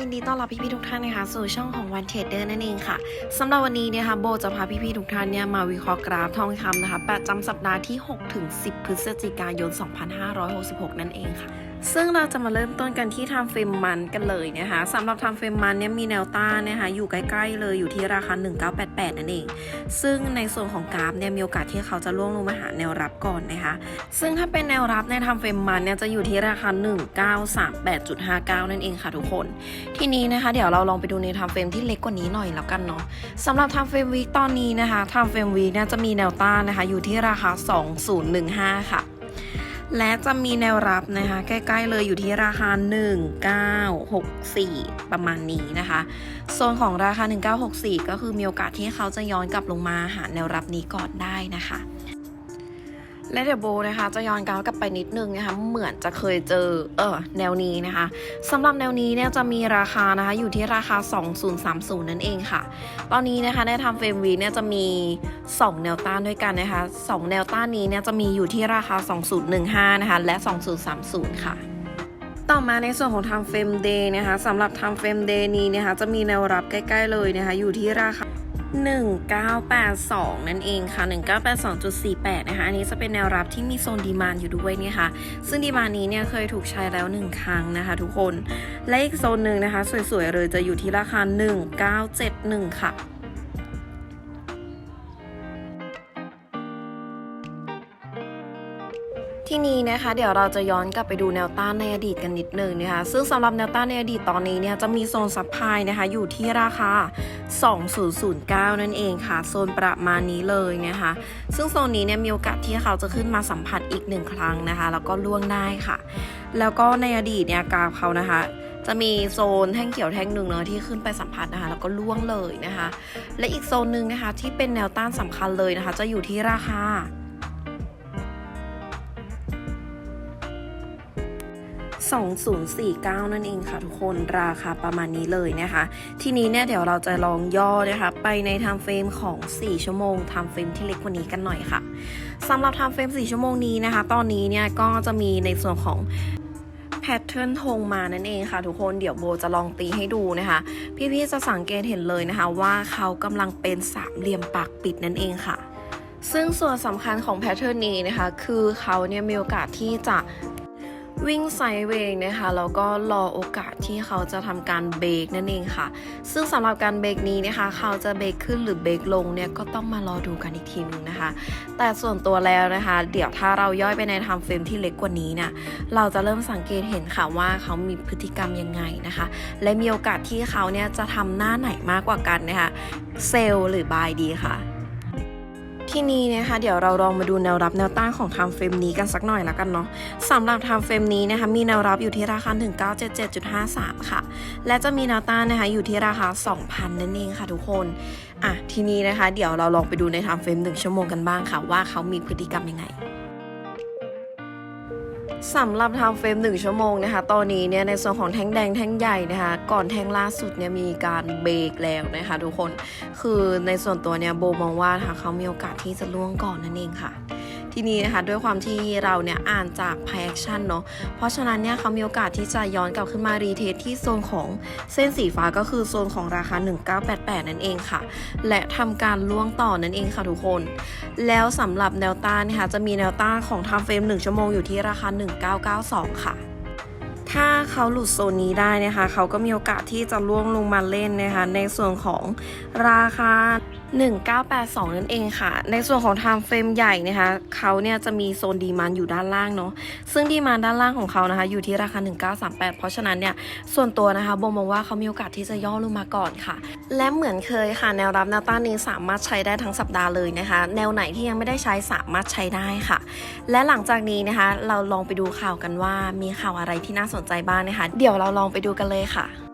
ยินดีต้อนรับพี่ๆทุกท่านนะคะสู่ช่องของวันเทรดเดอร์นั่นเองค่ะสำหรับวันนี้นะคะโบจะพาพี่ๆทุกท่านเนี่ยมาวิเคราะห์กราฟทองคำนะคะประจำสัปดาห์ที่6ถึง10 พฤศจิกายน 2566 นั่นเองค่ะ ซึ่งเราจะมาเริ่มต้นกันที่ทำเฟรมมันกันเลยนะคะสำหรับทำเฟรมมันเนี่ยมีแนวต้านนะคะอยู่ใกล้ๆเลยอยู่ที่ราคา 1988 นั่นเอง ซึ่งในส่วนของกราฟเนี่ยมีโอกาสที่เขาจะล่วงลงมาหาแนวรับก่อนนะคะ ซึ่งถ้าเป็นแนวรับในทำเฟรมมันเนี่ยจะอยู่ที่ราคา 1938.59 นั่นเองค่ะทุกคน ทีนี้นะคะเดี๋ยวเราลองไปดูในทำเฟรมที่เล็กกว่านี้หน่อยแล้วกันเนาะสำหรับทำเฟรมวีคตอนนี้นะคะทำเฟรมวีคเนี่ยจะมีแนวต้านนะคะอยู่ที่ราคา 2015 ค่ะ และจะมีแนวรับนะคะ ใกล้ๆเลยอยู่ที่ราคา 1964 ประมาณนี้นะคะ โซนของราคา 1964 ก็คือมีโอกาสที่เขาจะย้อนกลับลงมาหาแนวรับนี้ก่อนได้นะคะ และเดี๋ยวโบนะคะจะย้อนกราฟกลับไปนิดนึงนะคะเหมือนจะเคยเจอเออแนวนี้นะคะสำหรับแนวนี้เนี่ยจะมีราคานะคะอยู่ที่ราคา 2030 นั่นเองค่ะ ตอนนี้นะคะในทำเฟรมวีเนี่ยจะมี 2 แนวต้านด้วยกันนะคะ 2 แนวต้านนี้เนี่ยจะมีอยู่ที่ราคา 2015 นะคะและ 2030 ค่ะต่อมาในส่วนของทำเฟรมเดย์นะคะสำหรับทำเฟรมเดย์นี้นะคะจะมีแนวรับใกล้ ๆ เลยนะคะอยู่ที่ราคา 1982 นั่นเองค่ะ 1982.48 นะคะ อันนี้จะเป็นแนวรับที่มีโซนดีมานอยู่ด้วยเนี่ยค่ะ ซึ่งดีมานนี้เนี่ยเคยถูกใช้แล้ว 1 ครั้งนะคะทุกคน และอีกโซนหนึ่งนะคะ สวยๆ เลยจะอยู่ที่ราคา 1971 ค่ะ ที่นี้นะคะเดี๋ยวเราจะย้อนกลับไปดูแนวต้านในอดีตกันนิดนึงนะคะซึ่งสำหรับแนวต้านในอดีตตอนนี้เนี่ยจะมีโซนซับไพลายนะคะอยู่ที่ราคา 2009 นั่นเองค่ะ โซนประมาณนี้เลยนะคะซึ่งโซนนี้เนี่ยมีโอกาสที่เขาจะขึ้นมาสัมผัสอีกหนึ่งครั้งนะคะ แล้วก็ล่วงได้ค่ะ แล้วก็ในอดีตเนี่ยกราฟเขานะคะจะมีโซนแท่งเขียวแท่งหนึ่งเนาะที่ขึ้นไปสัมผัสนะคะแล้วก็ล่วงเลยนะคะ และอีกโซนหนึ่งนะคะที่เป็นแนวต้านสำคัญเลยนะคะ จะอยู่ที่ราคา 2049 นั่นเองค่ะทุกคนราคาประมาณนี้เลยนะคะ ทีนี้เนี่ยเดี๋ยวเราจะลองย่อนะคะไปในไทม์เฟรมของ 4 ชั่วโมงไทม์เฟรมที่เล็กกว่านี้กันหน่อยค่ะสำหรับไทม์เฟรม 4 ชั่วโมงนี้นะคะ ตอนนี้เนี่ยก็จะมีในส่วนของแพทเทิร์นธงมานั่นเองค่ะทุกคนเดี๋ยวโบจะลองตีให้ดูนะคะ พี่ๆจะสังเกตเห็นเลยนะคะ ว่าเขากำลังเป็นสามเหลี่ยมปากปิดนั่นเองค่ะ ซึ่งส่วนสำคัญของแพทเทิร์นนี้นะคะ คือเขาเนี่ยมีโอกาสที่จะ วิ่งไซด์เวย์นะคะแล้วก็รอโอกาสที่เขาจะทำการเบรกนั่นเองค่ะ ซึ่งสำหรับการเบรกนี้นะคะ เขาจะเบรกขึ้นหรือเบรกลงเนี่ยก็ต้องมารอดูกันอีกทีนึงนะคะ แต่ส่วนตัวแล้วนะคะ เดี๋ยวถ้าเราย่อยไปในไทม์เฟรมที่เล็กกว่านี้เนี่ยเราจะเริ่มสังเกตเห็นค่ะว่าเขามีพฤติกรรมยังไงนะคะ และมีโอกาสที่เขาเนี่ยจะทำหน้าไหนมากกว่ากันนะคะเซลล์หรือบายดีค่ะ ที่นี้นะคะเดี๋ยวเราลองมาดูแนวรับแนวต้านของไทม์เฟรมนี้กันสักหน่อยละกันเนาะสำหรับไทม์เฟรมนี้นะคะมีแนวรับอยู่ที่ราคา 1977.53 ค่ะ และจะมีแนวต้านนะคะอยู่ที่ราคา 2,000 นั่นเองค่ะทุกคนอะทีนี้นะคะ เดี๋ยวเราลองไปดูในไทม์เฟรม1ชั่วโมงกันบ้างค่ะ ว่าเขามีพฤติกรรมยังไง สำหรับทำเฟรม1 ชั่วโมงนะคะ ตอนนี้เนี่ยในส่วนของแท่งแดงแท่งใหญ่นะคะ ก่อนแท่งล่าสุดเนี่ยมีการเบรกแล้วนะคะ ทุกคน คือในส่วนตัวเนี่ยโบมองว่านะคะเขามีโอกาสที่จะล่วงก่อนนั่นเองค่ะ ทีนี้นะคะด้วยความที่เราเนี่ยอ่านจาก p i action เนาะเพราะฉะนั้นเนี่ยเขามีโอกาสที่จะย้อนกลับขึ้นมารีเทสที่โซนของเส้นสีฟ้าก็คือโซนของราคา 1988 นั่นเองค่ะ และทำการล่วงต่อนั่นเองค่ะทุกคน แล้วสำหรับแนวต้านนะคะจะมีแนวต้านของทำเฟรม 1 ชั่วโมงอยู่ที่ราคา 1992 ค่ะ ถ้าเขาหลุดโซนนี้ได้นะคะ เขาก็มีโอกาสที่จะล่วงลงมาเล่นนะคะ ในส่วนของราคา 1982 นั่นเองค่ะ ในส่วนของ time frame ใหญ่นะคะ เขาเนี่ยจะมีโซนดีมานอยู่ด้านล่างเนาะ ซึ่งดีมานด้านล่างของเขานะคะ อยู่ที่ราคา 1938 เพราะฉะนั้นเนี่ย ส่วนตัวนะคะโบมองว่าเขามีโอกาสที่จะย่อลงมาก่อนค่ะ และเหมือนเคยค่ะ แนวรับแนวต้านนี้สามารถใช้ได้ทั้งสัปดาห์เลยนะคะ แนวไหนที่ยังไม่ได้ใช้สามารถใช้ได้ค่ะ และหลังจากนี้นะคะ เราลองไปดูข่าวกันว่ามีข่าวอะไรที่น่าสนสนใจบ้างนะคะ เดี๋ยวเราลองไปดูกันเลยค่ะ